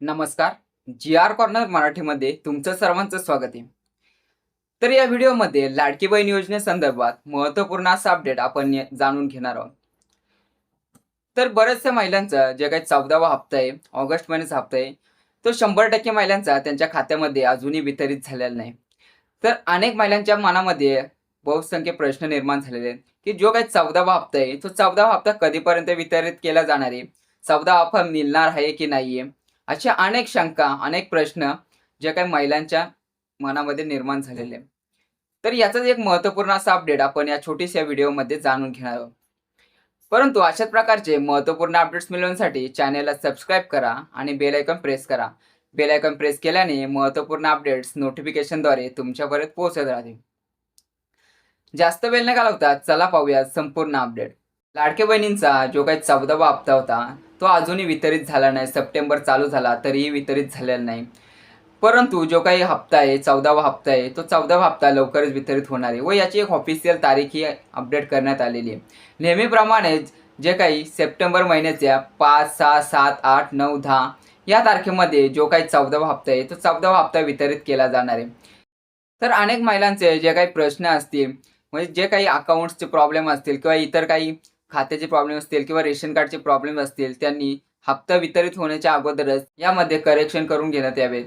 नमस्कार. जी R corner मराठीमध्ये तुमचं सर्वांचं स्वागत आहे. तर या व्हिडिओमध्ये लाडकी बहीण योजनेसंदर्भात महत्त्वपूर्ण असा अपडेट आपण जाणून घेणार आहोत. तर बऱ्याचशा महिलांचा जे काही चौदावा हप्ता आहे ऑगस्ट महिन्याचा हप्ता आहे तो शंभर टक्के महिलांचा त्यांच्या खात्यामध्ये अजूनही वितरित झालेला नाही. तर अनेक महिलांच्या मनामध्ये बहुसंख्य प्रश्न निर्माण झालेले आहेत की जो काही चौदावा हप्ता आहे तो चौदावा हप्ता कधीपर्यंत वितरित केला जाणार आहे? चौदा हप्ता मिळणार आहे की नाही आहे अशा अनेक शंका अनेक प्रश्न जे काही महिलांच्या मनामध्ये निर्माण झालेले. तर याचाच एक महत्त्वपूर्ण असा अपडेट आपण या छोटीशा व्हिडिओमध्ये जाणून घेणार आहोत. परंतु अशाच प्रकारचे महत्त्वपूर्ण अपडेट्स मिळवण्यासाठी चॅनेलला सबस्क्राईब करा आणि बेल आयकॉन प्रेस करा. बेल आयकॉन प्रेस केल्याने महत्त्वपूर्ण अपडेट्स नोटिफिकेशनद्वारे तुमच्यापर्यंत पोहोचत राहतील. जास्त वेळ न घालवता चला पाहूया संपूर्ण अपडेट लाडके बहिणींचा जो काही चौदावा हप्ता होता तो अजूनही वितरित झाला नाही. सप्टेंबर चालू झाला तरीही वितरित झालेला नाही. परंतु जो काही हप्ता आहे चौदावा हप्ता आहे तो चौदावा हप्ता लवकरच वितरित होणार आहे. व याची एक ऑफिशियल तारीख ही अपडेट करण्यात आलेली आहे. नेहमीप्रमाणेच जे काही सप्टेंबर महिन्याच्या पाच सहा सात आठ नऊ दहा या तारखेमध्ये जो काही चौदावा हप्ता आहे तो चौदावा हप्ता वितरित केला जाणार आहे. तर अनेक महिलांचे जे काही प्रश्न असतील म्हणजे जे काही अकाउंट्सचे प्रॉब्लेम असतील किंवा इतर काही खात्याचे प्रॉब्लेम असतील किंवा रेशन कार्डचे प्रॉब्लेम असतील त्यांनी हप्ता वितरित होण्याच्या अगोदरच यामध्ये करेक्शन करून घेण्यात यावेत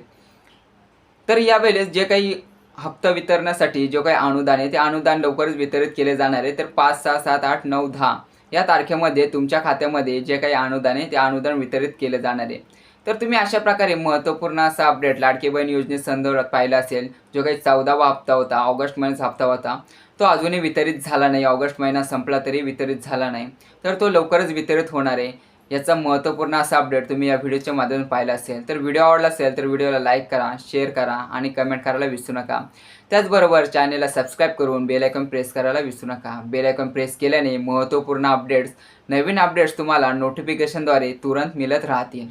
तर यावेळेस जे काही हप्ता वितरणासाठी जो काही अनुदान आहे ते अनुदान लवकरच वितरित केले जाणार आहे. तर पाच सहा सात आठ नऊ दहा या तारखेमध्ये तुमच्या खात्यामध्ये जे काही अनुदान आहे ते अनुदान वितरित केले जाणार आहे. तर तुम्ही अशा प्रकारे महत्त्वपूर्ण असा अपडेट लाडकी बहीण योजनेसंदर्भात पाहिला असेल जो काही चौदावा हप्ता होता ऑगस्ट महिन्याचा हप्ता होता तो अजूनही वितरित झाला नाही. ऑगस्ट महिना संपला तरी वितरित झाला नाही. तर तो लवकरच वितरित होणार आहे. याचा महत्त्वपूर्ण असा अपडेट तुम्ही या व्हिडिओच्या माध्यमातून पाहिला असेल. तर व्हिडिओ आवडला असेल तर व्हिडिओला लाईक करा शेअर करा आणि कमेंट करायला विसरू नका. त्याचबरोबर चॅनेलला सबस्क्राईब करून बेलायकॉन प्रेस करायला विसरू नका. बेलायकॉन प्रेस केल्याने महत्त्वपूर्ण अपडेट्स नवीन अपडेट्स तुम्हाला नोटिफिकेशनद्वारे तुरंत मिळत राहतील.